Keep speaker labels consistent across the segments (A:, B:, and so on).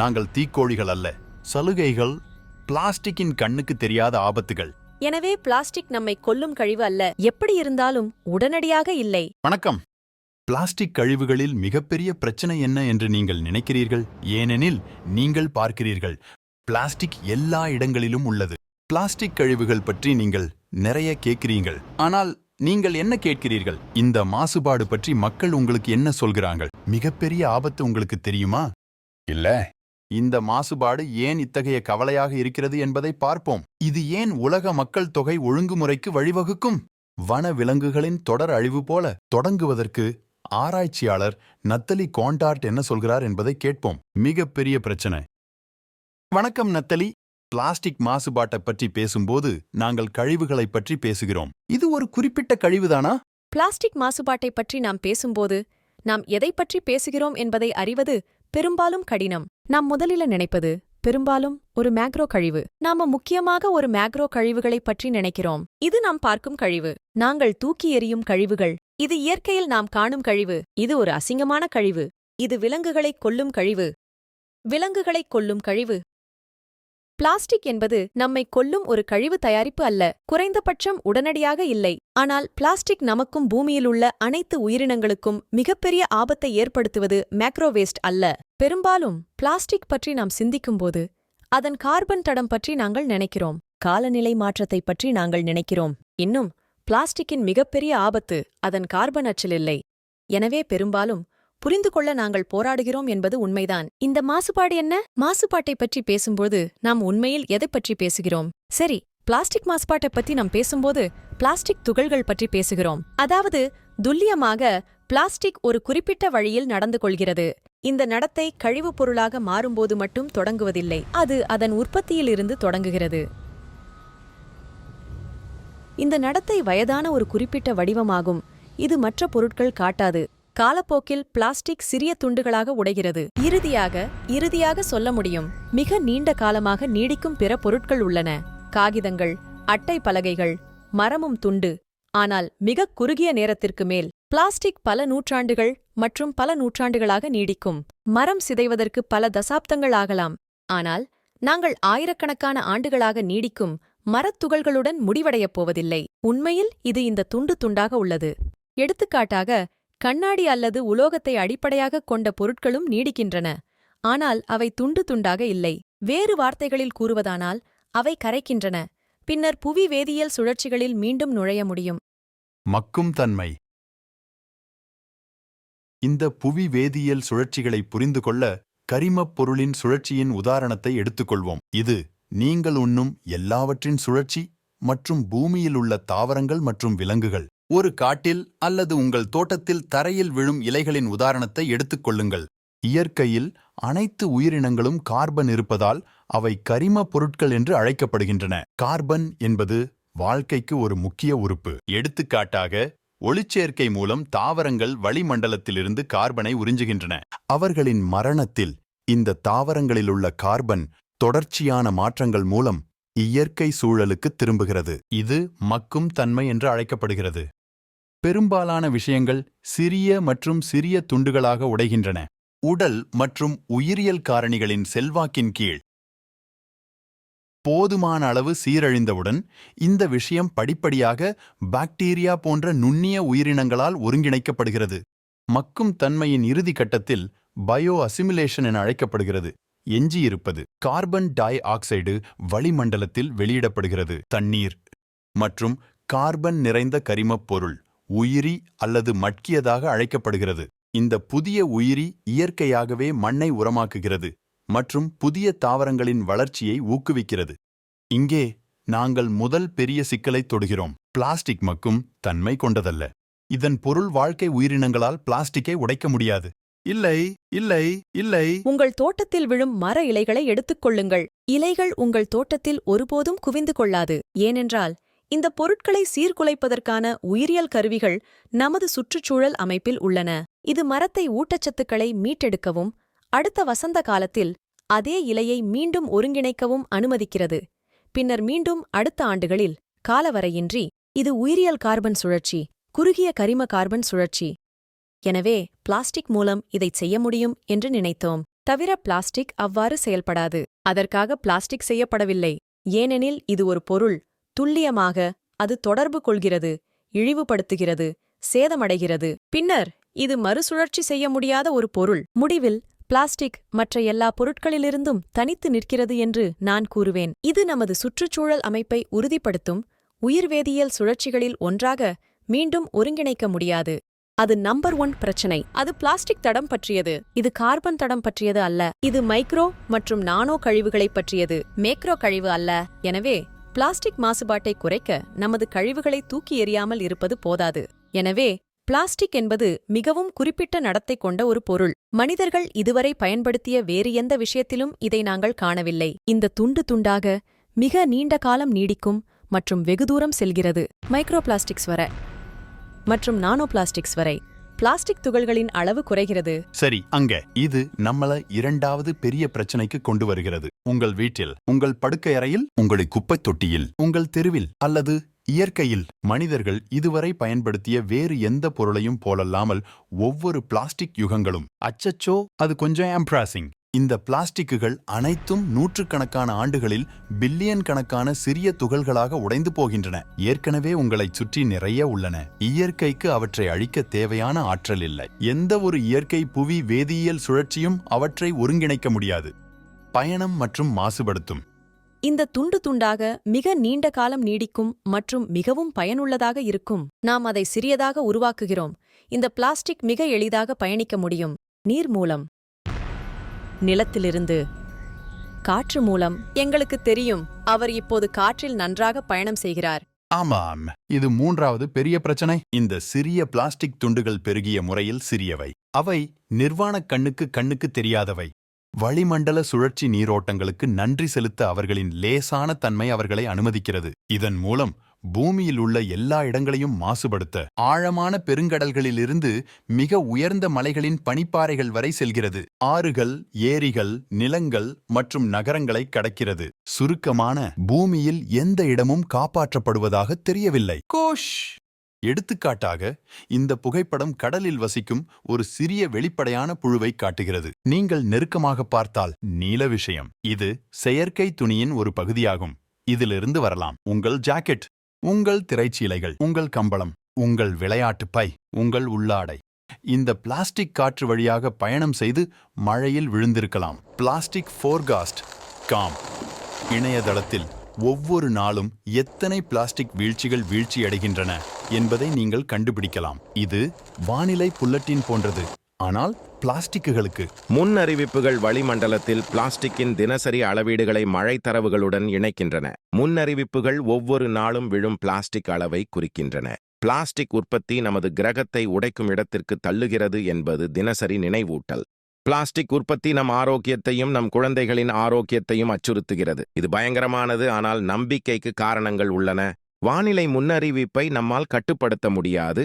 A: நாங்கள் தீக்கோழிகள் அல்ல. சலுகைகள் பிளாஸ்டிக்கின் கண்ணுக்கு தெரியாத ஆபத்துகள்.
B: எனவே பிளாஸ்டிக் நம்மை கொல்லும் கழிவு அல்ல. எப்படி இருந்தாலும் உடனடியாக இல்லை.
A: வணக்கம். பிளாஸ்டிக் கழிவுகளில் மிகப்பெரிய பிரச்சனை என்ன என்று நீங்கள் நினைக்கிறீர்கள்? ஏனெனில் நீங்கள் பார்க்கிறீர்கள் பிளாஸ்டிக் எல்லா இடங்களிலும் உள்ளது. பிளாஸ்டிக் கழிவுகள் பற்றி நீங்கள் நிறைய கேட்கிறீர்கள். ஆனால் நீங்கள் என்ன கேட்கிறீர்கள்? இந்த மாசுபாடு பற்றி மக்கள் உங்களுக்கு என்ன சொல்கிறார்கள்? மிகப்பெரிய ஆபத்து உங்களுக்கு தெரியுமா? இல்ல. இந்த மாசுபாடு ஏன் இத்தகைய கவலையாக இருக்கிறது என்பதை பார்ப்போம். இது ஏன் உலக மக்கள் தொகை ஒழுங்குமுறைக்கு வழிவகுக்கும்? வன விலங்குகளின் தொடர் அழிவு போல தொடங்குவதற்கு ஆராய்ச்சியாளர் நத்தலி கோண்டார்ட் என்ன சொல்கிறார் என்பதை கேட்போம். மிகப்பெரிய பிரச்சனை. வணக்கம் நத்தலி. பிளாஸ்டிக் மாசுபாட்டை பற்றி பேசும்போது நாங்கள் கழிவுகளைப் பற்றி பேசுகிறோம். இது ஒரு குறிப்பிட்ட கழிவுதானா?
B: பிளாஸ்டிக் மாசுபாட்டை பற்றி நாம் பேசும்போது நாம் எதைப் பற்றி பேசுகிறோம் என்பதை அறிவது பெரும்பாலும் கடினம். நாம் முதலில நினைப்பது பெரும்பாலும் ஒரு மேக்ரோ கழிவு. நாம முக்கியமாக ஒரு மேக்ரோ கழிவுகளைப் பற்றி நினைக்கிறோம். இது நாம் பார்க்கும் கழிவு. நாங்கள் தூக்கி எறியும் கழிவுகள். இது இயற்கையில் நாம் காணும் கழிவு. இது ஒரு அசிங்கமான கழிவு. இது விலங்குகளைக் கொல்லும் கழிவு. விலங்குகளைக் கொல்லும் கழிவு. பிளாஸ்டிக் என்பது நம்மை கொல்லும் ஒரு கழிவு தயாரிப்பு அல்ல குறைந்தபட்சம் உடனடியாக இல்லை. ஆனால் பிளாஸ்டிக் நமக்கும் பூமியிலுள்ள அனைத்து உயிரினங்களுக்கும் மிகப்பெரிய ஆபத்தை ஏற்படுத்துவது மேக்ரோவேஸ்ட் அல்ல. பெரும்பாலும் பிளாஸ்டிக் பற்றி நாம் சிந்திக்கும்போது அதன் கார்பன் தடம் பற்றி நாங்கள் நினைக்கிறோம் காலநிலை மாற்றத்தை பற்றி நாங்கள் நினைக்கிறோம். இன்னும் பிளாஸ்டிக்கின் மிகப்பெரிய ஆபத்து அதன் கார்பன் அச்சில் இல்லை. எனவே பெரும்பாலும் புரிந்து கொள்ள நாங்கள் போராடுகிறோம் என்பது உண்மைதான். இந்த மாசுபாடு என்ன? மாசுபாட்டை பற்றி பேசும்போது நாம் உண்மையில் எதைப் பற்றி பேசுகிறோம்? சரி பிளாஸ்டிக் மாசுபாட்டை பத்தி நாம் பேசும்போது பிளாஸ்டிக் துகள்கள் பற்றி பேசுகிறோம். அதாவது துல்லியமாக பிளாஸ்டிக் ஒரு குறிப்பிட்ட வழியில் நடந்து கொள்கிறது. இந்த நடத்தை கழிவுப் பொருளாக மாறும்போது மட்டும் தொடங்குவதில்லை. அது அதன் உற்பத்தியிலிருந்து தொடங்குகிறது. இந்த நடத்தை வயதான ஒரு குறிப்பிட்ட வடிவமாகும். இது மற்ற பொருட்கள் காட்டாது. காலப்போக்கில் பிளாஸ்டிக் சிறிய துண்டுகளாக உடைகிறது. இறுதியாக இறுதியாக சொல்ல முடியும் மிக நீண்ட காலமாக நீடிக்கும் பிற பொருட்கள் உள்ளன. காகிதங்கள் அட்டை பலகைகள் மரமும் துண்டு. ஆனால் மிகக் குறுகிய நேரத்திற்கு மேல் பிளாஸ்டிக் பல நூற்றாண்டுகள் மற்றும் பல நூற்றாண்டுகளாக நீடிக்கும். மரம் சிதைவதற்கு பல தசாப்தங்கள் ஆகலாம். ஆனால் நாங்கள் ஆயிரக்கணக்கான ஆண்டுகளாக நீடிக்கும் மரத்துகள்களுடன் முடிவடையப் போவதில்லை. உண்மையில் இது இந்த துண்டு துண்டாக உள்ளது. எடுத்துக்காட்டாக கண்ணாடி அல்லது உலோகத்தை அடிப்படையாகக் கொண்ட பொருட்களும் நீடிக்கின்றன. ஆனால் அவை துண்டு துண்டாக இல்லை. வேறு வார்த்தைகளில் கூறுவதானால் அவை கரைக்கின்றன. பின்னர் புவி வேதியியல் சுழற்சிகளில் மீண்டும் நுழைய முடியும்.
A: மக்கும் தன்மை. இந்த புவி வேதியியல் சுழற்சிகளை புரிந்து கொள்ள கரிமப் பொருளின் சுழற்சியின் உதாரணத்தை எடுத்துக்கொள்வோம். இது நீங்கள் உண்ணும் எல்லாவற்றின் சுழற்சி மற்றும் பூமியில் உள்ள தாவரங்கள் மற்றும் விலங்குகள். ஒரு காட்டில் அல்லது உங்கள் தோட்டத்தில் தரையில் விழும் இலைகளின் உதாரணத்தை எடுத்துக்கொள்ளுங்கள் இயற்கையில் அனைத்து உயிரினங்களும் கார்பன் இருப்பதால் அவை கரிம பொருட்கள் என்று அழைக்கப்படுகின்றன. கார்பன் என்பது வாழ்க்கைக்கு ஒரு முக்கிய உறுப்பு. எடுத்துக்காட்டாக ஒளிச்சேர்க்கை மூலம் தாவரங்கள் வளிமண்டலத்திலிருந்து கார்பனை உறிஞ்சுகின்றன. அவர்களின் மரணத்தில் இந்த தாவரங்களிலுள்ள கார்பன் தொடர்ச்சியான மாற்றங்கள் மூலம் இயற்கை சூழலுக்கு திரும்புகிறது. இது மக்கும் தன்மை என்று அழைக்கப்படுகிறது. பெரும்பாலான விஷயங்கள் சிறிய மற்றும் சிறிய துண்டுகளாக உடைகின்றன. உடல் மற்றும் உயிரியல் காரணிகளின் செல்வாக்கின் கீழ். போதுமான அளவு சீரழிந்தவுடன் இந்த விஷயம் படிப்படியாக பாக்டீரியா போன்ற நுண்ணிய உயிரினங்களால் ஒருங்கிணைக்கப்படுகிறது. மக்கும் தன்மையின் இறுதி கட்டத்தில் பயோ அசிமுலேஷன் என அழைக்கப்படுகிறது. எஞ்சியிருப்பது கார்பன் டை ஆக்சைடு வளிமண்டலத்தில் வெளியிடப்படுகிறது. தண்ணீர் மற்றும் கார்பன் நிறைந்த கரிமப் பொருள். உயிரி அல்லது மட்கியதாக அழைக்கப்படுகிறது. இந்த புதிய உயிரி இயற்கையாகவே மண்ணை உரமாக்குகிறது மற்றும் புதிய தாவரங்களின் வளர்ச்சியை ஊக்குவிக்கிறது. இங்கே நாங்கள் முதல் பெரிய சிக்கலைத் தொடுகிறோம். பிளாஸ்டிக் மக்கும் தன்மை கொண்டதல்ல. இதன் பொருள் வாழ்க்கை உயிரினங்களால் பிளாஸ்டிக்கை உடைக்க முடியாது. இல்லை இல்லை இல்லை.
B: உங்கள் தோட்டத்தில் விழும் மர இலைகளை எடுத்துக் கொள்ளுங்கள். இலைகள் உங்கள் தோட்டத்தில் ஒருபோதும் குவிந்து கொள்ளாது. ஏனென்றால் இந்த பொருட்களை சீர்குலைப்பதற்கான உயிரியல் கருவிகள் நமது சுற்றுச்சூழல் அமைப்பில் உள்ளன. இது மரத்தை ஊட்டச்சத்துக்களை மீட்டெடுக்கவும் அடுத்த வசந்த காலத்தில் அதே இலையை மீண்டும் ஒருங்கிணைக்கவும் அனுமதிக்கிறது. பின்னர் மீண்டும் அடுத்த ஆண்டுகளில் காலவரையின்றி இது உயிரியல் கார்பன் சுழற்சி குறுகிய கரிம கார்பன் சுழற்சி. எனவே பிளாஸ்டிக் மூலம் இதைச் செய்ய முடியும் என்று நினைத்தோம். தவிர பிளாஸ்டிக் அவ்வாறு செயல்படாது. அதற்காக பிளாஸ்டிக் செய்யப்படவில்லை. ஏனெனில் இது ஒரு பொருள். துல்லியமாக அது தொடர்பு கொள்கிறது இழிவுபடுத்துகிறது சேதமடைகிறது. பின்னர் இது மறுசுழற்சி செய்ய முடியாத ஒரு பொருள். முடிவில் பிளாஸ்டிக் மற்ற எல்லா பொருட்களிலிருந்தும் தனித்து நிற்கிறது என்று நான் கூறுவேன். இது நமது சுற்றுச்சூழல் அமைப்பை உறுதிப்படுத்தும் உயிர்வேதியியல் சுழற்சிகளில் ஒன்றாக மீண்டும் ஒருங்கிணைக்க முடியாது. அது நம்பர் ஒன் பிரச்சனை. அது பிளாஸ்டிக் தடம் பற்றியது. இது கார்பன் தடம் பற்றியது அல்ல. இது மைக்ரோ மற்றும் நானோ கழிவுகளைப் பற்றியது. மேக்ரோ கழிவு அல்ல. எனவே பிளாஸ்டிக் மாசுபாட்டை குறைக்க நமது கழிவுகளை தூக்கி எறியாமல் இருப்பது போதாது. எனவே பிளாஸ்டிக் என்பது மிகவும் குறிப்பிட்ட நடத்தை கொண்ட ஒரு பொருள். மனிதர்கள் இதுவரை பயன்படுத்திய வேறு எந்த விஷயத்திலும் இதை நாங்கள் காணவில்லை. இந்த துண்டு துண்டாக மிக நீண்ட காலம் நீடிக்கும் மற்றும் வெகு தூரம் செல்கிறது. மைக்ரோ பிளாஸ்டிக்ஸ் வர மற்றும் நானோ பிளாஸ்டிக்ஸ் வரை பிளாஸ்டிக் துகள்களின் அளவு குறைகிறது.
A: சரி அங்க. இது நம்மள இரண்டாவது பெரிய பிரச்சனைக்கு கொண்டு வருகிறது. உங்கள் வீட்டில் உங்கள் படுக்கையறையில் உங்களை குப்பைத் தொட்டியில் உங்கள் தெருவில் அல்லது இயற்கையில் மனிதர்கள் இதுவரை பயன்படுத்திய வேறு எந்த பொருளையும் போலல்லாமல் ஒவ்வொரு பிளாஸ்டிக் யுகங்களும். அச்சச்சோ அது கொஞ்சம் எம்ப்ராசிங் இந்த பிளாஸ்டிக்குகள் அனைத்தும் நூற்றுக்கணக்கான ஆண்டுகளில் பில்லியன் கணக்கான சிறிய துகள்களாக உடைந்து போகின்றன. ஏற்கனவே உங்களைச் சுற்றி நிறைய உள்ளன. இயற்கைக்கு அவற்றை அழிக்க தேவையான ஆற்றல் இல்லை. எந்த ஒரு இயற்கை புவி வேதியியல் சுழற்சியும் அவற்றை ஒருங்கிணைக்க முடியாது. பயணம் மற்றும் மாசுபடுத்தும்.
B: இந்த துண்டு துண்டாக மிக நீண்ட காலம் நீடிக்கும் மற்றும் மிகவும் பயனுள்ளதாக இருக்கும். நாம் அதை சிறியதாக உருவாக்குகிறோம். இந்த பிளாஸ்டிக் மிக எளிதாக பயணிக்க முடியும். நீர் மூலம். நிலத்திலிருந்து. காற்று மூலம். எங்களுக்கு தெரியும் அவர் இப்போது காற்றில் நன்றாக பயணம் செய்கிறார்.
A: ஆமாம். இது மூன்றாவது பெரிய பிரச்சனை. இந்த சிறிய பிளாஸ்டிக் துண்டுகள் பெருகிய முறையில் சிறியவை. அவை நிர்வாணக் கண்ணுக்கு கண்ணுக்கு தெரியாதவை. வளிமண்டல சுழற்சி நீரோட்டங்களுக்கு நன்றி செலுத்த அவர்களின் லேசான தன்மை அவர்களை அனுமதிக்கிறது. இதன் மூலம் பூமியில் உள்ள எல்லா இடங்களையும் மாசுபடுத்த ஆழமான பெருங்கடல்களிலிருந்து மிக உயர்ந்த மலைகளின் பனிப்பாறைகள் வரை செல்கிறது. ஆறுகள் ஏரிகள் நிலங்கள் மற்றும் நகரங்களை கடக்கிறது. சுருக்கமான பூமியில் எந்த இடமும் காப்பாற்றப்படுவதாக தெரியவில்லை. கோஷ்! எடுத்துக்காட்டாக இந்த புகைப்படம் கடலில் வசிக்கும் ஒரு சிறிய வெளிப்படையான புழுவை காட்டுகிறது. நீங்கள் நெருக்கமாக பார்த்தால் நீல விஷயம். இது செயற்கை துணியின் ஒரு பகுதியாகும். இதிலிருந்து வரலாம். உங்கள் ஜாக்கெட் உங்கள் திரைச்சீலைகள் உங்கள் கம்பளம் உங்கள் விளையாட்டு பை உங்கள் உள்ளாடை. இந்த பிளாஸ்டிக் காற்று வழியாக பயணம் செய்து மழையில் விழுந்திருக்கலாம். Plastic forecast com. இணையதளத்தில் ஒவ்வொரு நாளும் எத்தனை பிளாஸ்டிக் வீழ்ச்சிகள் வீழ்ச்சியடைகின்றன என்பதை நீங்கள் கண்டுபிடிக்கலாம். இது வானிலை புல்லட்டின் போன்றது. ஆனால் பிளாஸ்டிக்குகளுக்கு.
C: முன் அறிவிப்புகள் வளிமண்டலத்தில் பிளாஸ்டிக்கின் தினசரி அளவீடுகளை மழை தரவுகளுடன் இணைக்கின்றன. முன் அறிவிப்புகள் ஒவ்வொரு நாளும் விழும் பிளாஸ்டிக் அளவை குறிக்கின்றன. பிளாஸ்டிக் உற்பத்தி நமது கிரகத்தை உடைக்கும் இடத்திற்கு தள்ளுகிறது என்பது தினசரி நினைவூட்டல். பிளாஸ்டிக் உற்பத்தி நம் ஆரோக்கியத்தையும் நம் குழந்தைகளின் ஆரோக்கியத்தையும் அச்சுறுத்துகிறது. இது பயங்கரமானது ஆனால் நம்பிக்கைக்கு காரணங்கள் உள்ளன. வானிலை முன்னறிவிப்பை நம்மால் கட்டுப்படுத்த முடியாது.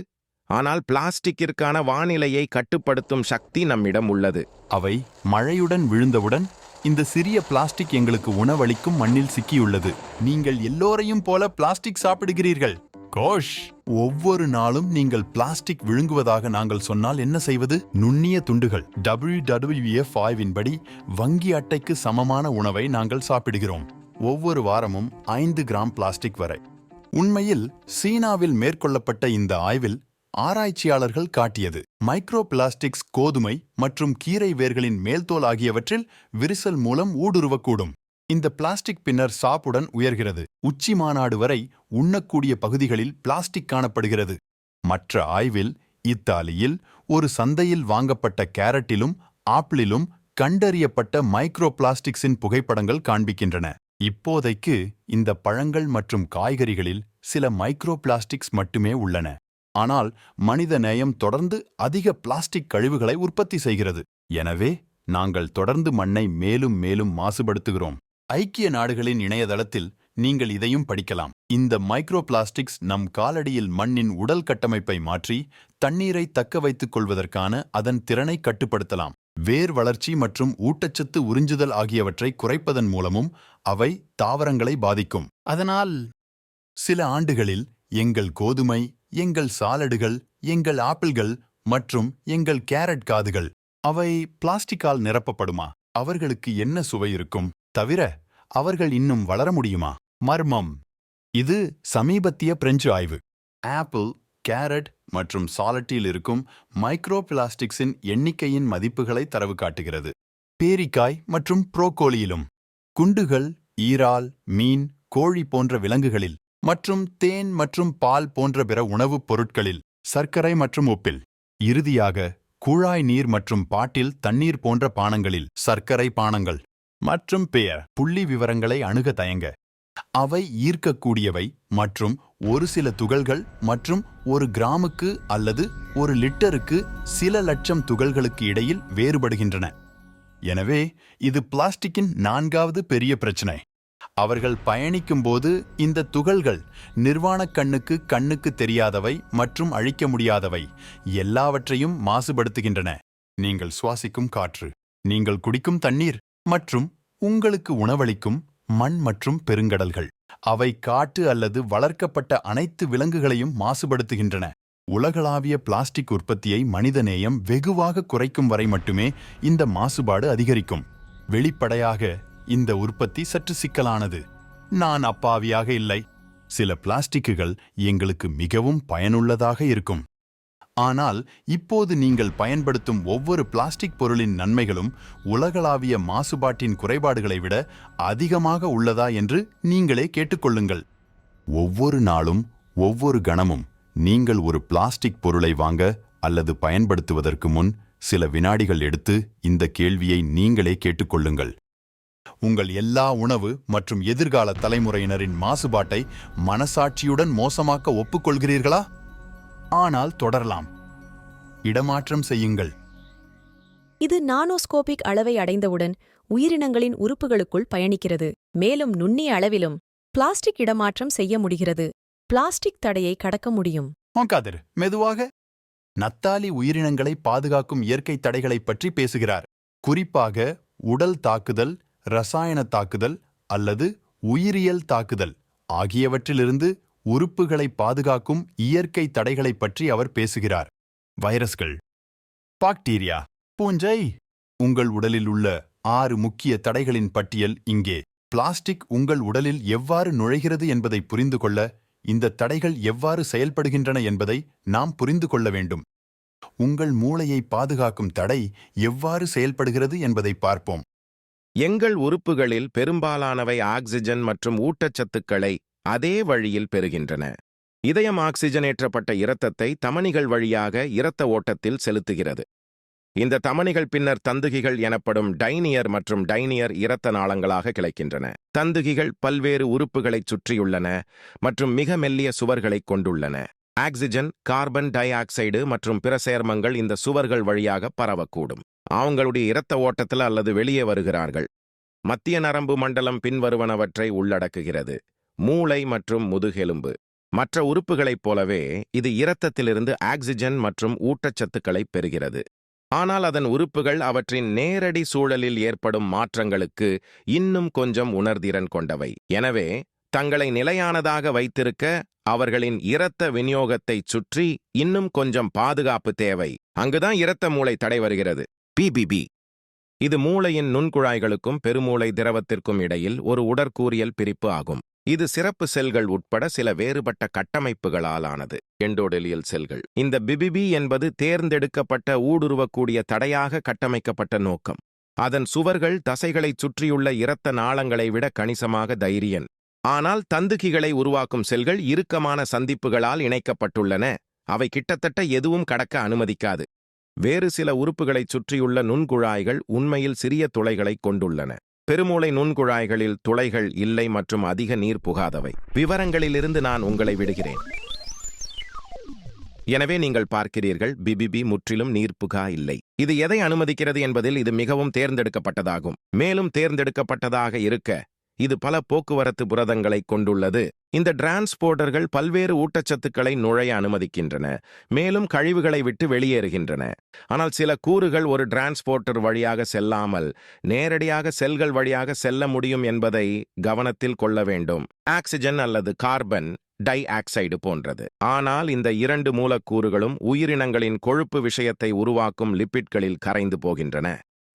C: ஆனால் பிளாஸ்டிக்கிற்கான வானிலையை கட்டுப்படுத்தும் சக்தி நம்மிடம் உள்ளது.
A: அவை மழையுடன் விழுந்தவுடன் இந்த சிறிய பிளாஸ்டிக் எங்களுக்கு உணவளிக்கும் மண்ணில் சிக்கியுள்ளது. நீங்கள் எல்லோரையும் போல பிளாஸ்டிக் சாப்பிடுகிறீர்கள். கோஷ். ஒவ்வொரு நாளும் நீங்கள் பிளாஸ்டிக் விழுங்குவதாக நாங்கள் சொன்னால் என்ன செய்வது? நுண்ணிய துண்டுகள். WWF ஆய்வின் படி வங்கி அட்டைக்கு சமமான உணவை நாங்கள் சாப்பிடுகிறோம். ஒவ்வொரு வாரமும் ஐந்து கிராம் பிளாஸ்டிக் வரை. உண்மையில் சீனாவில் மேற்கொள்ளப்பட்ட இந்த ஆய்வில் ஆராய்ச்சியாளர்கள் காட்டியது. மைக்ரோ பிளாஸ்டிக்ஸ் கோதுமை மற்றும் கீரை வேர்களின் மேல்தோல் ஆகியவற்றில் விரிசல் மூலம் ஊடுருவக்கூடும். இந்த பிளாஸ்டிக் பின்னர் சாப்புடன் உயர்கிறது. உச்சி மாநாடு வரை உண்ணக்கூடிய பகுதிகளில் பிளாஸ்டிக் காணப்படுகிறது. மற்ற ஆய்வில் இத்தாலியில் ஒரு சந்தையில் வாங்கப்பட்ட கேரட்டிலும் ஆப்பிளிலும் கண்டறியப்பட்ட மைக்ரோ பிளாஸ்டிக்ஸின் புகைப்படங்கள் காண்பிக்கின்றன. இப்போதைக்கு இந்த பழங்கள் மற்றும் காய்கறிகளில் சில மைக்ரோ பிளாஸ்டிக்ஸ் மட்டுமே உள்ளன. ஆனால் மனித நேயம் தொடர்ந்து அதிக பிளாஸ்டிக் கழிவுகளை உற்பத்தி செய்கிறது. எனவே நாங்கள் தொடர்ந்து மண்ணை மேலும் மேலும் மாசுபடுத்துகிறோம். ஐக்கிய நாடுகளின் இணையதளத்தில் நீங்கள் இதையும் படிக்கலாம். இந்த மைக்ரோ பிளாஸ்டிக்ஸ் நம் காலடியில் மண்ணின் உடல் கட்டமைப்பை மாற்றி தண்ணீரை தக்க வைத்துக் கொள்வதற்கான அதன் திறனை கட்டுப்படுத்தலாம். வேர் வளர்ச்சி மற்றும் ஊட்டச்சத்து உறிஞ்சுதல் ஆகியவற்றை குறைப்பதன் மூலமும் அவை தாவரங்களை பாதிக்கும். அதனால் சில ஆண்டுகளில் எங்கள் கோதுமை எங்கள் சாலடுகள் எங்கள் ஆப்பிள்கள் மற்றும் எங்கள் கேரட் காதுகள் அவை பிளாஸ்டிக்கால் நிரப்பப்படுமா? அவர்களுக்கு என்ன சுவை இருக்கும்? தவிர அவர்கள் இன்னும் வளர முடியுமா? மர்மம். இது சமீபத்திய பிரெஞ்சு ஆய்வு. ஆப்பிள் கேரட் மற்றும் சாலட்டில் இருக்கும் மைக்ரோ பிளாஸ்டிக்ஸின் எண்ணிக்கையின் மதிப்புகளை தரவு காட்டுகிறது. பேரிக்காய் மற்றும் புரோக்கோலியிலும் குண்டுகள் ஈரால் மீன் கோழி போன்ற விலங்குகளில் மற்றும் தேன் மற்றும் பால் போன்ற பிற உணவுப் பொருட்களில் சர்க்கரை மற்றும் உப்பில். இறுதியாக குழாய் நீர் மற்றும் பாட்டில் தண்ணீர் போன்ற பானங்களில் சர்க்கரை பானங்கள். மற்றும் பெயர் புள்ளி விவரங்களை அணுக தயங்க. அவை ஈர்க்கக்கூடியவை மற்றும் ஒரு சில துகள்கள் மற்றும் ஒரு கிராமுக்கு அல்லது ஒரு லிட்டருக்கு சில லட்சம் துகள்களுக்கு இடையில் வேறுபடுகின்றன. எனவே இது பிளாஸ்டிக்கின் நான்காவது பெரிய பிரச்சனை. அவர்கள் பயணிக்கும்போது இந்த துகள்கள் நிர்வாணக் கண்ணுக்கு கண்ணுக்கு தெரியாதவை மற்றும் அழிக்க முடியாதவை எல்லாவற்றையும் மாசுபடுத்துகின்றன. நீங்கள் சுவாசிக்கும் காற்று நீங்கள் குடிக்கும் தண்ணீர் மற்றும் உங்களுக்கு உணவளிக்கும் மண் மற்றும் பெருங்கடல்கள். அவை காட்டு அல்லது வளர்க்கப்பட்ட அனைத்து விலங்குகளையும் மாசுபடுத்துகின்றன. உலகளாவிய பிளாஸ்டிக் உற்பத்தியை மனிதநேயம் வெகுவாக குறைக்கும் வரை மட்டுமே இந்த மாசுபாடு அதிகரிக்கும். வெளிப்படையாக இந்த உற்பத்தி சற்று சிக்கலானது. நான் அப்பாவியாக இல்லை. சில பிளாஸ்டிக்குகள் எங்களுக்கு மிகவும் பயனுள்ளதாக இருக்கும். ஆனால் இப்போது நீங்கள் பயன்படுத்தும் ஒவ்வொரு பிளாஸ்டிக் பொருளின் நன்மைகளும் உலகளாவிய மாசுபாட்டின் குறைபாடுகளை விட அதிகமாக உள்ளதா என்று நீங்களே கேட்டுக்கொள்ளுங்கள். ஒவ்வொரு நாளும் ஒவ்வொரு கணமும் நீங்கள் ஒரு பிளாஸ்டிக் பொருளை வாங்க அல்லது பயன்படுத்துவதற்கு முன் சில வினாடிகள் எடுத்து இந்த கேள்வியை நீங்களே கேட்டுக்கொள்ளுங்கள். உங்கள் எல்லா உணவு மற்றும் எதிர்கால தலைமுறையினரின் மாசுபாட்டை மனசாட்சியுடன் மோசமாக்க ஒப்புக்கொள்கிறீர்களா? ஆனால் தொடரலாம். இடமாற்றம் செய்யுங்கள்.
B: இது நானோஸ்கோபிக் அளவை அடைந்தவுடன் உயிரினங்களின் உறுப்புகளுக்குள் பயணிக்கிறது. மேலும் நுண்ணிய அளவிலும் பிளாஸ்டிக் இடமாற்றம் செய்ய முடிகிறது. பிளாஸ்டிக் தடையை கடக்க முடியும்.
A: மோங்காதர் மெதுவாக. நத்தாலி உயிரினங்களை பாதுகாக்கும் இயற்கை தடைகளைப் பற்றி பேசுகிறார். குறிப்பாக உடல் தாக்குதல் ரசாயன தாக்குதல் அல்லது உயிரியல் தாக்குதல் ஆகியவற்றிலிருந்து உறுப்புகளை பாதுகாக்கும் இயற்கை தடைகளைப் பற்றி அவர் பேசுகிறார். வைரஸ்கள். பாக்டீரியா. பூஞ்சை. உங்கள் உடலில் உள்ள ஆறு முக்கிய தடைகளின் பட்டியல் இங்கே. பிளாஸ்டிக் உங்கள் உடலில் எவ்வாறு நுழைகிறது என்பதை புரிந்து கொள்ள இந்த தடைகள் எவ்வாறு செயல்படுகின்றன என்பதை நாம் புரிந்து கொள்ள வேண்டும். உங்கள் மூளையை பாதுகாக்கும் தடை எவ்வாறு செயல்படுகிறது என்பதை பார்ப்போம்.
C: எங்கள் உறுப்புகளில் பெரும்பாலானவை ஆக்சிஜன் மற்றும் ஊட்டச்சத்துக்களை அதே வழியில் பெறுகின்றன. இதயம் ஆக்சிஜனேற்றப்பட்ட இரத்தத்தை தமனிகள் வழியாக இரத்த ஓட்டத்தில் செலுத்துகிறது. இந்த தமனிகள் பின்னர் தந்துகிகள் எனப்படும் டைனியர் மற்றும் டைனியர் இரத்த நாளங்களாக கிளைக்கின்றன. தந்துகிகள் பல்வேறு உறுப்புகளைச் சுற்றியுள்ளன மற்றும் மிக மெல்லிய சுவர்களைக் கொண்டுள்ளன. ஆக்சிஜன் கார்பன் டை ஆக்சைடு மற்றும் பிற சேர்மங்கள் இந்த சுவர்கள் வழியாக பரவக்கூடும். அவங்களுடைய இரத்த ஓட்டத்தில் அல்லது வெளியே வருகிறார்கள். மத்திய நரம்பு மண்டலம் பின்வருவனவற்றை உள்ளடக்குகிறது. மூளை மற்றும் முதுகெலும்பு. மற்ற உறுப்புகளைப் போலவே இது இரத்தத்திலிருந்து ஆக்சிஜன் மற்றும் ஊட்டச்சத்துக்களைப் பெறுகிறது. ஆனால் அதன் உறுப்புகள் அவற்றின் நேரடி சூழலில் ஏற்படும் மாற்றங்களுக்கு இன்னும் கொஞ்சம் உணர்திறன் கொண்டவை. எனவே தங்களை நிலையானதாக வைத்திருக்க அவர்களின் இரத்த விநியோகத்தைச் சுற்றி இன்னும் கொஞ்சம் பாதுகாப்பு தேவை. அங்குதான் இரத்த மூளை தடை வருகிறது. பிபிபி இது மூளையின் நுண்குழாய்களுக்கும் பெருமூளை திரவத்திற்கும் இடையில் ஒரு உடற்கூறியல் பிரிப்பு ஆகும். இது சிறப்பு செல்கள் உட்பட சில வேறுபட்ட கட்டமைப்புகளால் ஆனது எண்டோடெலியல் செல்கள். இந்த பிபிபி என்பது தேர்ந்தெடுக்கப்பட்ட ஊடுருவக்கூடிய தடையாக கட்டமைக்கப்பட்ட நோக்கம். அதன் சுவர்கள் தசைகளைச் சுற்றியுள்ள இரத்த நாளங்களை விட கணிசமாக தைரியன். ஆனால் தந்துகிகளை உருவாக்கும் செல்கள் இறுக்கமான சந்திப்புகளால் இணைக்கப்பட்டுள்ளன. அவை கிட்டத்தட்ட எதுவும் கடக்க அனுமதிக்காது. வேறு சில உறுப்புகளைச் சுற்றியுள்ள நுண்குழாய்கள் உண்மையில் சிறிய துளைகளைக் கொண்டுள்ளன. பெருமூளை நுண்குழாய்களில் துளைகள் இல்லை மற்றும் அதிக நீர் புகாதவை. விவரங்களிலிருந்து நான் உங்களை விடுகிறேன். எனவே நீங்கள் பார்க்கிறீர்கள் பிபிபி முற்றிலும் நீர் புகா இல்லை. இது எதை அனுமதிக்கிறது என்பதில் இது மிகவும் தேர்ந்தெடுக்கப்பட்டதாகும். மேலும் தேர்ந்தெடுக்கப்பட்டதாக இருக்க இது பல போக்குவரத்து புரதங்களை கொண்டுள்ளது. இந்த டிரான்ஸ்போர்ட்டர்கள் பல்வேறு ஊட்டச்சத்துக்களை நுழைய அனுமதிக்கின்றன மேலும் கழிவுகளை விட்டு வெளியேறுகின்றன. ஆனால் சில கூறுகள் ஒரு டிரான்ஸ்போர்ட்டர் வழியாக செல்லாமல் நேரடியாக செல்கள் வழியாக செல்ல முடியும் என்பதை கவனத்தில் கொள்ள வேண்டும். ஆக்சிஜன் அல்லது கார்பன் டை ஆக்சைடு போன்றது. ஆனால் இந்த இரண்டு மூலக்கூறுகளும் உயிரினங்களின் கொழுப்பு விஷயத்தை உருவாக்கும் லிப்பிட்களில் கரைந்து போகின்றன.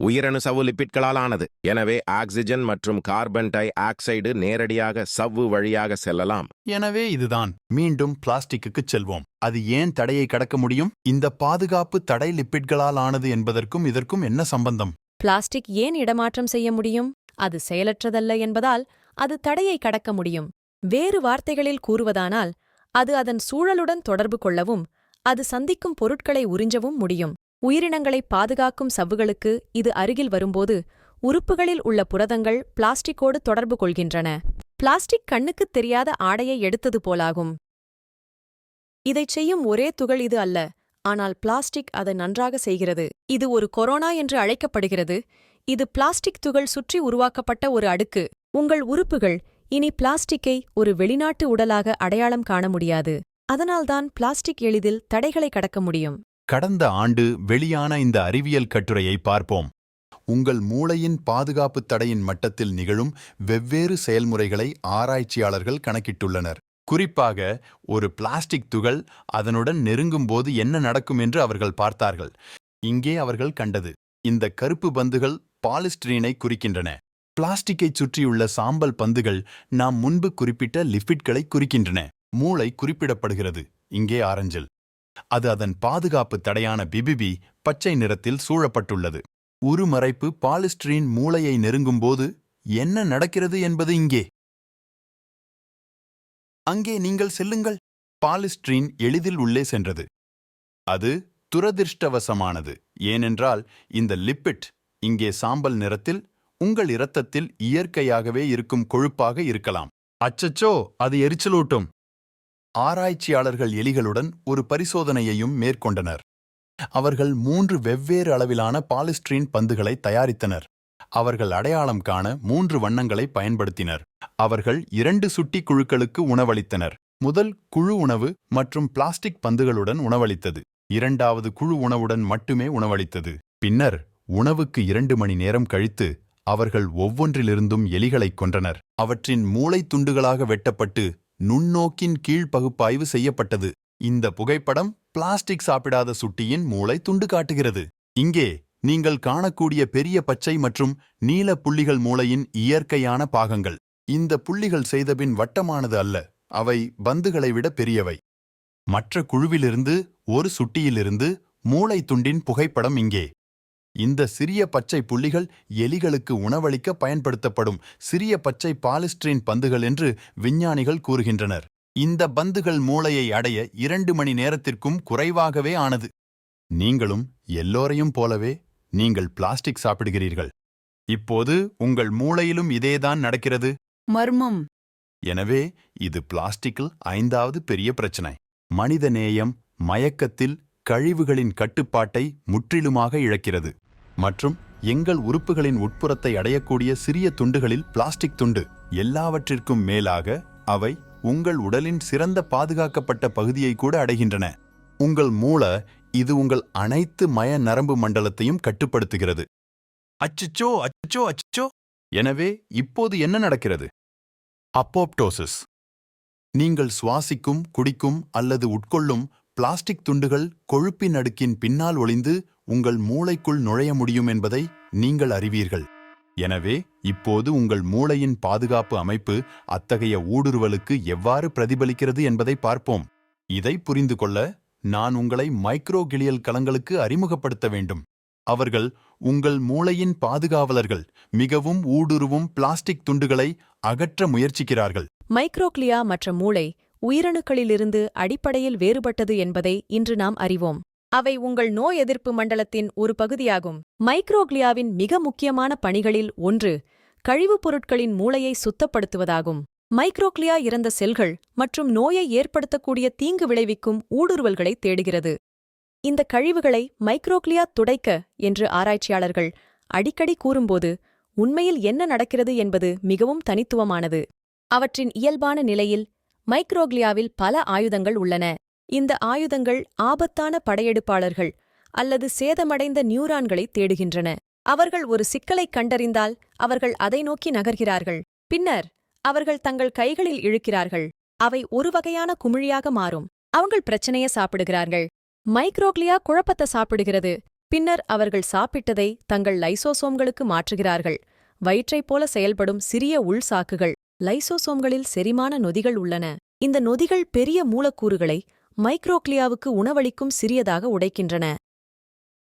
C: உயிரணு சவ்வு லிப்பிட்களால் ஆனது. எனவே ஆக்சிஜன் மற்றும் கார்பன் டை ஆக்சைடு நேரடியாக சவ்வு வழியாக செல்லலாம்.
A: எனவே இதுதான். மீண்டும் பிளாஸ்டிக்குக்கு செல்வோம். அது ஏன் தடையை கடக்க முடியும்? இந்த பாதுகாப்பு தடை லிப்பிட்களால் ஆனது என்பதற்கும் இதற்கும் என்ன சம்பந்தம்?
B: பிளாஸ்டிக் ஏன் இடமாற்றம் செய்ய முடியும்? அது செயலற்றதல்ல என்பதால் அது தடையை கடக்க முடியும். வேறு வார்த்தைகளில் கூறுவதானால் அது அதன் சூழலுடன் தொடர்பு கொள்ளவும் அது சந்திக்கும் பொருட்களை உறிஞ்சவும் முடியும். உயிரினங்களை பாதுகாக்கும் சவ்வுகளுக்கு இது அருகில் வரும்போது உறுப்புகளில் உள்ள புரதங்கள் பிளாஸ்டிக்கோடு தொடர்பு கொள்கின்றன. பிளாஸ்டிக் கண்ணுக்குத் தெரியாத ஆடையை எடுத்தது போலாகும். இதைச் செய்யும் ஒரே துகள் இது அல்ல ஆனால் பிளாஸ்டிக் அதை நன்றாக செய்கிறது. இது ஒரு கொரோனா என்று அழைக்கப்படுகிறது. இது பிளாஸ்டிக் துகள் சுற்றி உருவாக்கப்பட்ட ஒரு அடுக்கு. உங்கள் உறுப்புகள் இனி பிளாஸ்டிக்கை ஒரு வெளிநாட்டு உடலாக அடையாளம் காண முடியாது. அதனால்தான் பிளாஸ்டிக் எளிதில் தடைகளை கடக்க முடியும்.
A: கடந்த ஆண்டு வெளியான இந்த அறிவியல் கட்டுரையை பார்ப்போம். உங்கள் மூளையின் பாதுகாப்பு தடையின் மட்டத்தில் நிகழும் வெவ்வேறு செயல்முறைகளை ஆராய்ச்சியாளர்கள் கணக்கிட்டுள்ளனர். குறிப்பாக ஒரு பிளாஸ்டிக் துகள் அதனுடன் நெருங்கும்போது என்ன நடக்கும் என்று அவர்கள் பார்த்தார்கள். இங்கே அவர்கள் கண்டது இந்த கருப்பு பந்துகள் பாலிஸ்டிரீனை குறிக்கின்றன. பிளாஸ்டிக்கைச் சுற்றியுள்ள சாம்பல் பந்துகள் நாம் முன்பு குறிப்பிட்ட லிப்பிட்களை குறிக்கின்றன. மூளை குறிப்பிடப்படுகிறது. இங்கே ஆரஞ்சில். அது அதன் பாதுகாப்பு தடையான பிபிபி பச்சை நிறத்தில் சூழப்பட்டுள்ளது. உருமறைப்பு பாலிஸ்டிரீன் மூளையை நெருங்கும்போது என்ன நடக்கிறது என்பது இங்கே. அங்கே நீங்கள் செல்லுங்கள். பாலிஸ்ட்ரீன் எளிதில் உள்ளே சென்றது. அது துரதிர்ஷ்டவசமானது. ஏனென்றால் இந்த லிப்பிட் இங்கே சாம்பல் நிறத்தில் உங்கள் இரத்தத்தில் இயற்கையாகவே இருக்கும் கொழுப்பாக இருக்கலாம். அச்சச்சோ அது எரிச்சலூட்டும். ஆராய்ச்சியாளர்கள் எலிகளுடன் ஒரு பரிசோதனையையும் மேற்கொண்டனர். அவர்கள் மூன்று வெவ்வேறு அளவிலான பாலிஸ்ட்ரீன் பந்துகளை தயாரித்தனர். அவர்கள் அடையாளம் காண மூன்று வண்ணங்களை பயன்படுத்தினர். அவர்கள் இரண்டு சுட்டி குழுக்களுக்கு உணவளித்தனர். முதல் குழு உணவு மற்றும் பிளாஸ்டிக் பந்துகளுடன் உணவளித்தது. இரண்டாவது குழு உணவுடன் மட்டுமே உணவளித்தது. பின்னர் உணவுக்கு இரண்டு மணி நேரம் கழித்து அவர்கள் ஒவ்வொன்றிலிருந்தும் எலிகளைக் கொன்றனர். அவற்றின் மூளைத் துண்டுகளாக வெட்டப்பட்டு நுண்ணோக்கின் கீழ் பகுப்பாய்வு செய்யப்பட்டது. இந்த புகைப்படம் பிளாஸ்டிக் சாப்பிடாத சுட்டியின் மூளை துண்டு காட்டுகிறது. இங்கே நீங்கள் காணக்கூடிய பெரிய பச்சை மற்றும் நீல புள்ளிகள் மூளையின் இயற்கையான பாகங்கள். இந்த புள்ளிகள் செய்தபின் வட்டமானது அல்ல அவை பந்துகளை விட பெரியவை. மற்ற குழுவிலிருந்து ஒரு சுட்டியிலிருந்து மூளை துண்டின் புகைப்படம் இங்கே. இந்த சிறிய பச்சை புள்ளிகள் எலிகளுக்கு உணவளிக்க பயன்படுத்தப்படும் சிறிய பச்சை பாலிஸ்டிரீன் பந்துகள் என்று விஞ்ஞானிகள் கூறுகின்றனர். இந்த பந்துகள் மூளையை அடைய இரண்டு மணி நேரத்திற்கும் குறைவாகவே ஆனது. நீங்களும் எல்லோரையும் போலவே நீங்கள் பிளாஸ்டிக் சாப்பிடுகிறீர்கள். இப்போது உங்கள் மூளையிலும் இதேதான் நடக்கிறது.
D: மர்மம்.
A: எனவே இது பிளாஸ்டிக்கில் ஐந்தாவது பெரிய பிரச்சனை. மனித நேயம் மயக்கத்தில் கழிவுகளின் கட்டுப்பாட்டை முற்றிலுமாக இழக்கிறது. மற்றும் எங்கள் உறுப்புகளின் உட்புறத்தை அடையக்கூடிய சிறிய துண்டுகளில் பிளாஸ்டிக் துண்டு எல்லாவற்றிற்கும் மேலாக அவை உங்கள் உடலின் சிறந்த பாதுகாக்கப்பட்ட பகுதியை கூட அடைகின்றன. உங்கள் மூளை இது உங்கள் அனைத்து மய நரம்பு மண்டலத்தையும் கட்டுப்படுத்துகிறது. அச்சுச்சோ அச்சோ அச்சோ எனவே இப்போது என்ன நடக்கிறது? அப்போப்டோசிஸ். நீங்கள் சுவாசிக்கும் குடிக்கும் அல்லது உட்கொள்ளும் பிளாஸ்டிக் துண்டுகள் கொழுப்பின் அடுக்கின் பின்னால் ஒளிந்து உங்கள் மூளைக்குள் நுழைய முடியும் என்பதை நீங்கள் அறிவீர்கள். எனவே இப்போது உங்கள் மூளையின் பாதுகாப்பு அமைப்பு அத்தகைய ஊடுருவலுக்கு எவ்வாறு பிரதிபலிக்கிறது என்பதை பார்ப்போம். இதை புரிந்து கொள்ள நான் உங்களை மைக்ரோகிளியல் கலங்களுக்கு அறிமுகப்படுத்த வேண்டும். அவர்கள் உங்கள் மூளையின் பாதுகாவலர்கள் மிகவும் ஊடுருவும் பிளாஸ்டிக் துண்டுகளை அகற்ற முயற்சிக்கிறார்கள்.
B: மைக்ரோக்ளியா மற்ற மூளை உயிரணுக்களிலிருந்து அடிப்படையில் வேறுபட்டது என்பதை இன்று நாம் அறிவோம். அவை உங்கள் நோய் எதிர்ப்பு மண்டலத்தின் ஒரு பகுதியாகும். மைக்ரோக்ளியாவின் மிக முக்கியமான பணிகளில் ஒன்று கழிவுப் பொருட்களின் மூளையை சுத்தப்படுத்துவதாகும். மைக்ரோக்ளியா இறந்த செல்கள் மற்றும் நோயை ஏற்படுத்தக்கூடிய தீங்கு விளைவிக்கும் ஊடுருவல்களை தேடுகிறது. இந்த கழிவுகளை மைக்ரோக்ளியா துடைக்க என்று ஆராய்ச்சியாளர்கள் அடிக்கடி கூறும்போது உண்மையில் என்ன நடக்கிறது என்பது மிகவும் தனித்துவமானது. அவற்றின் இயல்பான நிலையில் மைக்ரோக்ளியாவில் பல ஆயுதங்கள் உள்ளன. இந்த ஆயுதங்கள் ஆபத்தான படையெடுப்பாளர்கள் அல்லது சேதமடைந்த நியூரான்களை தேடுகின்றன. அவர்கள் ஒரு சிக்கலைக் கண்டறிந்தால் அவர்கள் அதை நோக்கி நகர்கிறார்கள். பின்னர் அவர்கள் தங்கள் கைகளில் இழுக்கிறார்கள். அவை ஒரு வகையான குமிழியாக மாறும். அவங்கள் பிரச்சனைய சாப்பிடுகிறார்கள். மைக்ரோக்ளியா குழப்பத்தை சாப்பிடுகிறது. பின்னர் அவர்கள் சாப்பிட்டதை தங்கள் லைசோசோம்களுக்கு மாற்றுகிறார்கள். வயிற்றைப் போல செயல்படும் சிறிய உள்சாக்குகள் லைசோசோம்களில் செரிமான நொதிகள் உள்ளன. இந்த நொதிகள் பெரிய மூலக்கூறுகளை மைக்ரோக்ளியாவுக்கு உணவளிக்கும் சிறியதாக உடைக்கின்றன.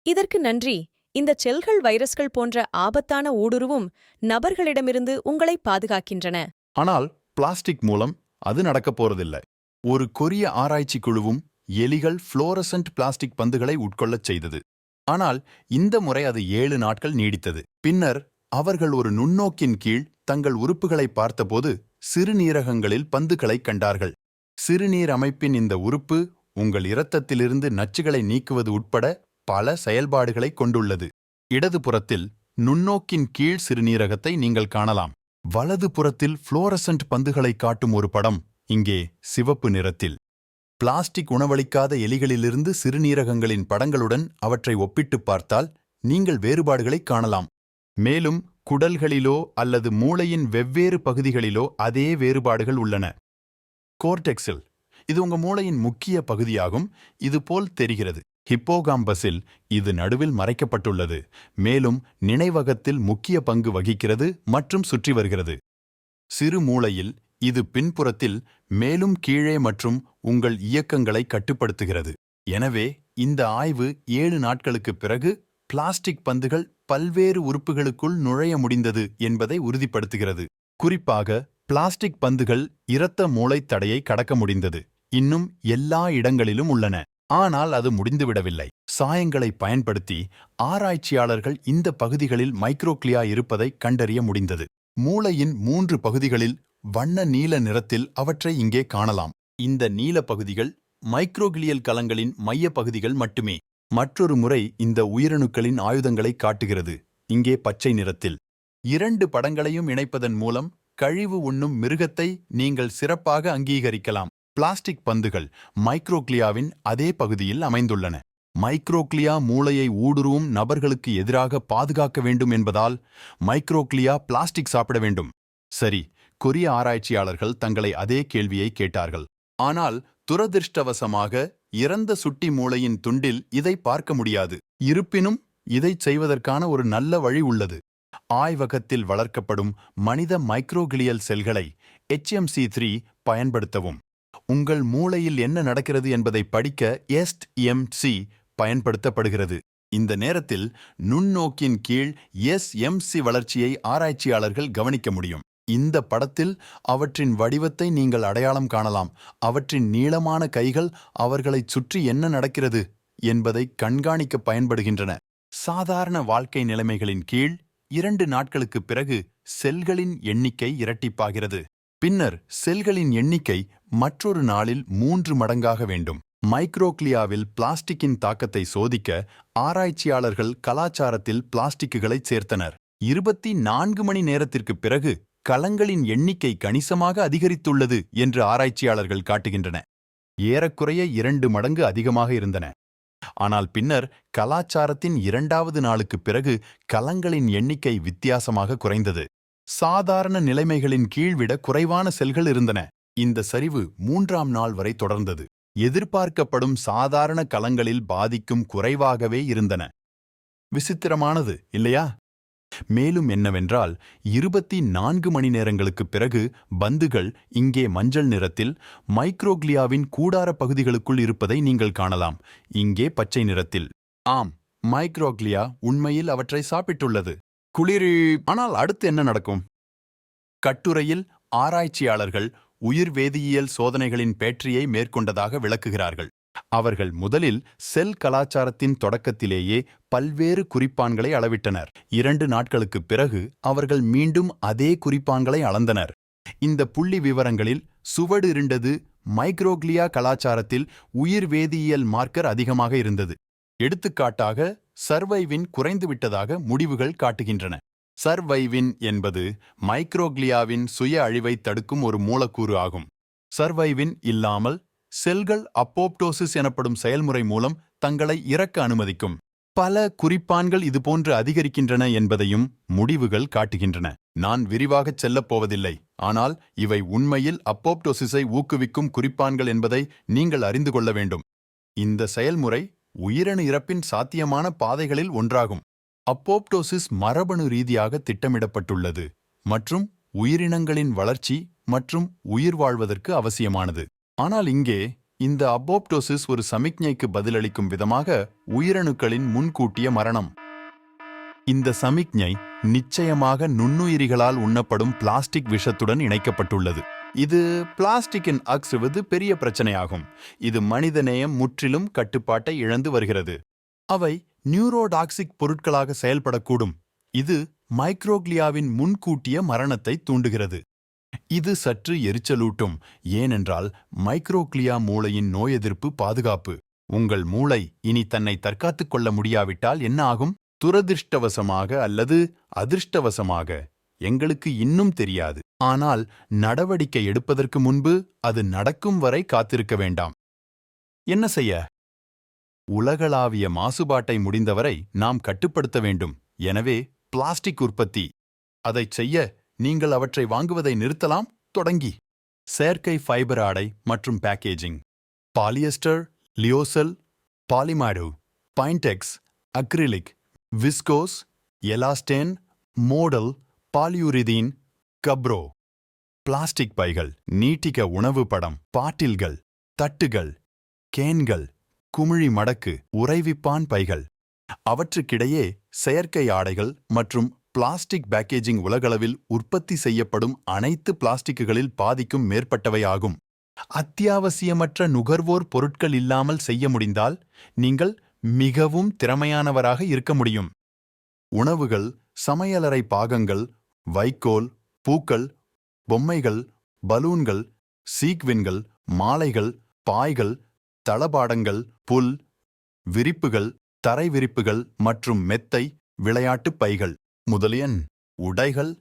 B: இதற்கு நன்றி. இந்த செல்கள் வைரஸ்கள் போன்ற ஆபத்தான ஊடுருவும் நபர்களிடமிருந்து உங்களை பாதுகாக்கின்றன.
A: ஆனால் பிளாஸ்டிக் மூலம் அது நடக்கப் போறதில்ல. ஒரு கொரிய ஆராய்ச்சி குழுவும் எலிகள் ஃப்ளோரசன்ட் பிளாஸ்டிக் பந்துகளை உட்கொள்ளச் செய்தது. ஆனால் இந்த முறை அது ஏழு நாட்கள் நீடித்தது. பின்னர் அவர்கள் ஒரு நுண்ணோக்கின் கீழ் தங்கள் உறுப்புகளை பார்த்தபோது சிறுநீரகங்களில் பந்துகளைக் கண்டார்கள். சிறுநீர் அமைப்பின் இந்த உறுப்பு உங்கள் இரத்தத்திலிருந்து நச்சுகளை நீக்குவது உட்பட பல செயல்பாடுகளை கொண்டுள்ளது. இடது புறத்தில் நுண்ணோக்கின் கீழ் சிறுநீரகத்தை நீங்கள் காணலாம். வலது புறத்தில் புளோரசன்ட் பந்துகளை காட்டும் ஒரு படம் இங்கே சிவப்பு நிறத்தில். பிளாஸ்டிக் உணவளிக்காத எலிகளிலிருந்து சிறுநீரகங்களின் படங்களுடன் அவற்றை ஒப்பிட்டுப் பார்த்தால் நீங்கள் வேறுபாடுகளைக் காணலாம். மேலும் குடல்களிலோ அல்லது மூளையின் வெவ்வேறு பகுதிகளிலோ அதே வேறுபாடுகள் உள்ளன. கோர்டெக்ஸில். இது உங்க மூளையின் முக்கிய பகுதியாகும். இது போல் தெரிகிறது. ஹிப்போகாம்பஸில் இது நடுவில் மறைக்கப்பட்டுள்ளது. மேலும் நினைவகத்தில் முக்கிய பங்கு வகிக்கிறது மற்றும் சுற்றி வருகிறது. சிறு மூளையில் இது பின்புறத்தில் மேலும் கீழே மற்றும் உங்கள் இயக்கங்களை கட்டுப்படுத்துகிறது. எனவே இந்த ஆய்வு ஏழு நாட்களுக்குப் பிறகு பிளாஸ்டிக் பந்துகள் பல்வேறு உறுப்புகளுக்குள் நுழைய முடிந்தது என்பதை உறுதிப்படுத்துகிறது. குறிப்பாக பிளாஸ்டிக் பந்துகள் இரத்த மூளைத் தடையை கடக்க முடிந்தது. இன்னும் எல்லா இடங்களிலும் உள்ளன. ஆனால் அது முடிந்துவிடவில்லை. சாயங்களை பயன்படுத்தி ஆராய்ச்சியாளர்கள் இந்த பகுதிகளில் மைக்ரோக்ளியா இருப்பதை கண்டறிய முடிந்தது. மூளையின் மூன்று பகுதிகளில் வண்ண நீல நிறத்தில் அவற்றை இங்கே காணலாம். இந்த நீல பகுதிகள் மைக்ரோகிளியல் கலங்களின் மைய பகுதிகள் மட்டுமே. மற்றொரு முறை இந்த உயிரணுக்களின் ஆயுதங்களை காட்டுகிறது. இங்கே பச்சை நிறத்தில். இரண்டு படங்களையும் இணைப்பதன் மூலம் கழிவு உண்ணும் மிருகத்தை நீங்கள் சிறப்பாக அங்கீகரிக்கலாம். பிளாஸ்டிக் பந்துகள் மைக்ரோக்ளியாவின் அதே பகுதியில் அமைந்துள்ளன. மைக்ரோக்ளியா மூளையை ஊடுருவும் நபர்களுக்கு எதிராக பாதுகாக்க வேண்டும் என்பதால் மைக்ரோக்ளியா பிளாஸ்டிக் சாப்பிட வேண்டும். சரி கொரிய ஆராய்ச்சியாளர்கள் தங்களை அதே கேள்வியை கேட்டார்கள். ஆனால் துரதிர்ஷ்டவசமாக இறந்த சுட்டி மூளையின் துண்டில் இதை பார்க்க முடியாது. இருப்பினும் இதைச் செய்வதற்கான ஒரு நல்ல வழி உள்ளது. ஆய்வகத்தில் வளர்க்கப்படும் மனித மைக்ரோகிளியல் செல்களை எச்எம்சி த்ரீ பயன்படுத்தவும். உங்கள் மூளையில் என்ன நடக்கிறது என்பதை படிக்க எஸ்ட் எம்சி பயன்படுத்தப்படுகிறது. இந்த நேரத்தில் நுண்ணோக்கின் கீழ் எஸ் எம்சி வளர்ச்சியை ஆராய்ச்சியாளர்கள் கவனிக்க முடியும். இந்த படத்தில் அவற்றின் வடிவத்தை நீங்கள் அடையாளம் காணலாம். அவற்றின் நீளமான கைகள் அவர்களைச் சுற்றி என்ன நடக்கிறது என்பதை கண்காணிக்க பயன்படுகின்றன. சாதாரண வாழ்க்கை நிலைமைகளின் கீழ் இரண்டு நாட்களுக்குப் பிறகு செல்களின் எண்ணிக்கை இரட்டிப்பாகிறது. பின்னர் செல்களின் எண்ணிக்கை மற்றொரு நாளில் மூன்று மடங்காக வேண்டும். மைக்ரோக்ளியாவில் பிளாஸ்டிக்கின் தாக்கத்தை சோதிக்க ஆராய்ச்சியாளர்கள் கலாச்சாரத்தில் பிளாஸ்டிக்குகளைச் சேர்த்தனர். இருபத்தி நான்கு மணி நேரத்திற்குப் பிறகு கலங்களின் எண்ணிக்கை கணிசமாக அதிகரித்துள்ளது என்று ஆராய்ச்சியாளர்கள் காட்டுகின்றன. ஏறக்குறைய இரண்டு மடங்கு அதிகமாக இருந்தன. ஆனால் பின்னர் கலாச்சாரத்தின் இரண்டாவது நாளுக்குப் பிறகு கலங்களின் எண்ணிக்கை வித்தியாசமாக குறைந்தது. சாதாரண நிலைமைகளின் கீழ்விட குறைவான செல்கள் இருந்தன. இந்த சரிவு மூன்றாம் நாள் வரை தொடர்ந்தது. எதிர்பார்க்கப்படும் சாதாரண கலங்களில் பாதிக்கும் குறைவாகவே இருந்தன. விசித்திரமானது இல்லையா? மேலும் என்னவென்றால் இருபத்தி நான்கு மணி நேரங்களுக்குப் பிறகு பந்துகள் இங்கே மஞ்சள் நிறத்தில் மைக்ரோக்ளியாவின் கூடார பகுதிகளுக்குள் இருப்பதை நீங்கள் காணலாம். இங்கே பச்சை நிறத்தில். ஆம் மைக்ரோக்ளியா உண்மையில் அவற்றை சாப்பிட்டுள்ளது. குளிர் ஆனால் அடுத்து என்ன நடக்கும்? கட்டுரையில் ஆராய்ச்சியாளர்கள் உயிர் வேதியியல் சோதனைகளின் பேற்றியை மேற்கொண்டதாக விளக்குகிறார்கள். அவர்கள் முதலில் செல் கலாச்சாரத்தின் தொடக்கத்திலேயே பல்வேறு குறிப்பான்களை அளவிட்டனர். இரண்டு நாட்களுக்குப் பிறகு அவர்கள் மீண்டும் அதே குறிப்பான்களை அளந்தனர். இந்த புள்ளி விவரங்களில் சுவடு இருண்டது மைக்ரோக்ளியா கலாச்சாரத்தில் உயிர் வேதியியல் மார்க்கர் அதிகமாக இருந்தது. எடுத்துக்காட்டாக சர்வைவின் குறைந்துவிட்டதாக முடிவுகள் காட்டுகின்றன. சர்வைவின் என்பது மைக்ரோக்ளியாவின் சுய அழிவைத் தடுக்கும் ஒரு மூலக்கூறு ஆகும். சர்வைவின் இல்லாமல் செல்கள் அப்போப்டோசிஸ் எனப்படும் செயல்முறை மூலம் தங்களை இறக்க அனுமதிக்கும். பல குறிப்பான்கள் இதுபோன்று அதிகரிக்கின்றன என்பதையும் முடிவுகள் காட்டுகின்றன. நான் விரிவாகச் செல்லப் போவதில்லை. ஆனால் இவை உண்மையில் அப்போப்டோசிஸை ஊக்குவிக்கும் குறிப்பான்கள் என்பதை நீங்கள் அறிந்து கொள்ள வேண்டும். இந்த செயல்முறை உயிரணு இறப்பின் சாத்தியமான பாதைகளில் ஒன்றாகும். அப்போப்டோசிஸ் மரபணு ரீதியாக திட்டமிடப்பட்டுள்ளது மற்றும் உயிரினங்களின் வளர்ச்சி மற்றும் உயிர் வாழ்வதற்கு அவசியமானது. ஆனால் இங்கே இந்த அப்போப்டோசிஸ் ஒரு சமிக்ஞைக்கு பதிலளிக்கும் விதமாக உயிரணுக்களின் முன்கூட்டிய மரணம். இந்த சமிக்ஞை நிச்சயமாக நுண்ணுயிரிகளால் உண்ணப்படும் பிளாஸ்டிக் விஷத்துடன் இணைக்கப்பட்டுள்ளது. இது பிளாஸ்டிக்கின் அக்சுவது பெரிய பிரச்சனையாகும். இது மனிதநேயம் முற்றிலும் கட்டுப்பாட்டை இழந்து வருகிறது. அவை நியூரோடாக்சிக் பொருட்களாக செயல்படக்கூடும். இது மைக்ரோக்ளியாவின் முன்கூட்டிய மரணத்தை தூண்டுகிறது. இது சற்று எரிச்சலூட்டும் ஏனென்றால் மைக்ரோக்ளியா மூளையின் நோய் எதிர்ப்பு பாதுகாப்பு. உங்கள் மூளை இனி தன்னை தற்காத்துக் கொள்ள முடியாவிட்டால் என்ன ஆகும்? துரதிர்ஷ்டவசமாக அல்லது அதிர்ஷ்டவசமாக? எங்களுக்கு இன்னும் தெரியாது. ஆனால் நடவடிக்கை எடுப்பதற்கு முன்பு அது நடக்கும் வரை காத்திருக்க வேண்டாம். என்ன செய்ய? உலகளாவிய மாசுபாட்டை முடிந்தவரை நாம் கட்டுப்படுத்த வேண்டும். எனவே பிளாஸ்டிக் உற்பத்தி. அதைச் செய்ய நீங்கள் அவற்றை வாங்குவதை நிறுத்தலாம் தொடங்கி. செயற்கை ஃபைபர் ஆடை மற்றும் packaging. Polyester lyocell polyamide பைன்டெக்ஸ் acrylic viscose elastane modal polyurethane cupro. Plastic பைகள் நீட்டிக உணவு படம் பாட்டில்கள் தட்டுகள் கேன்கள் குமிழி மடக்கு உறைவிப்பான் பைகள். அவற்றுக்கிடையே செயற்கை ஆடைகள் மற்றும் பிளாஸ்டிக் பேக்கேஜிங் உலகளவில் உற்பத்தி செய்யப்படும் அனைத்து பிளாஸ்டிக்குகளில் பாதிக்கும் மேற்பட்டவையாகும். அத்தியாவசியமற்ற நுகர்வோர் பொருட்கள் இல்லாமல் செய்ய முடிந்தால் நீங்கள் மிகவும் திறமையானவராக இருக்க முடியும். உணவுகள் சமையலறை பாகங்கள் வைக்கோல் பூக்கள் பொம்மைகள் பலூன்கள் சீக்வின்கள் மாலைகள் பாய்கள் தளபாடங்கள் புல் விரிப்புகள் தரை விரிப்புகள் மற்றும் மெத்தை விளையாட்டுப் பைகள். முதலியன் உடைகள்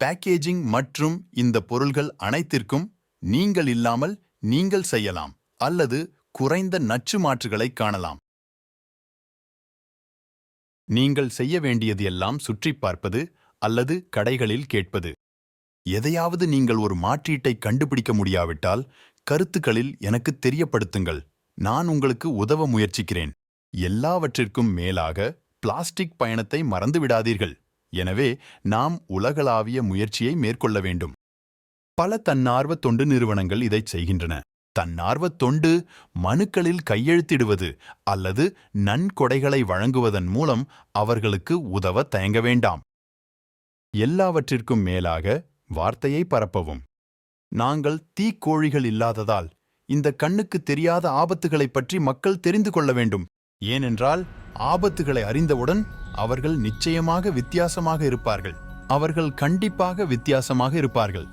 A: பேக்கேஜிங் மற்றும் இந்த பொருள்கள் அனைத்திற்கும் நீங்கள் இல்லாமல் நீங்கள் செய்யலாம் அல்லது குறைந்த நச்சு மாற்றுகளைக் காணலாம். நீங்கள் செய்ய வேண்டியது எல்லாம் சுற்றிப் பார்ப்பது அல்லது கடைகளில் கேட்பது. எதையாவது நீங்கள் ஒரு மாற்றீட்டை கண்டுபிடிக்க முடியாவிட்டால் கருத்துக்களில் எனக்கு தெரியப்படுத்துங்கள். நான் உங்களுக்கு உதவ முயற்சிக்கிறேன். எல்லாவற்றிற்கும் மேலாக பிளாஸ்டிக் பயணத்தை மறந்துவிடாதீர்கள். எனவே நாம் உலகளாவிய முயற்சியை மேற்கொள்ள வேண்டும். பல தன்னார்வ தொண்டு நிறுவனங்கள் இதைச் செய்கின்றன. தன்னார்வத் தொண்டு மனுக்களில் கையெழுத்திடுவது அல்லது நன்கொடைகளை வழங்குவதன் மூலம் அவர்களுக்கு உதவ தயங்க வேண்டாம். எல்லாவற்றிற்கும் மேலாக வார்த்தையை பரப்பவும். நாங்கள் தீக்கோழிகள் இல்லாததால் இந்த கண்ணுக்கு தெரியாத ஆபத்துகளைப் பற்றி மக்கள் தெரிந்து கொள்ள வேண்டும். ஏனென்றால் ஆபத்துகளை அறிந்தவுடன் அவர்கள் நிச்சயமாக வித்தியாசமாக இருப்பார்கள். அவர்கள் கண்டிப்பாக வித்தியாசமாக இருப்பார்கள்.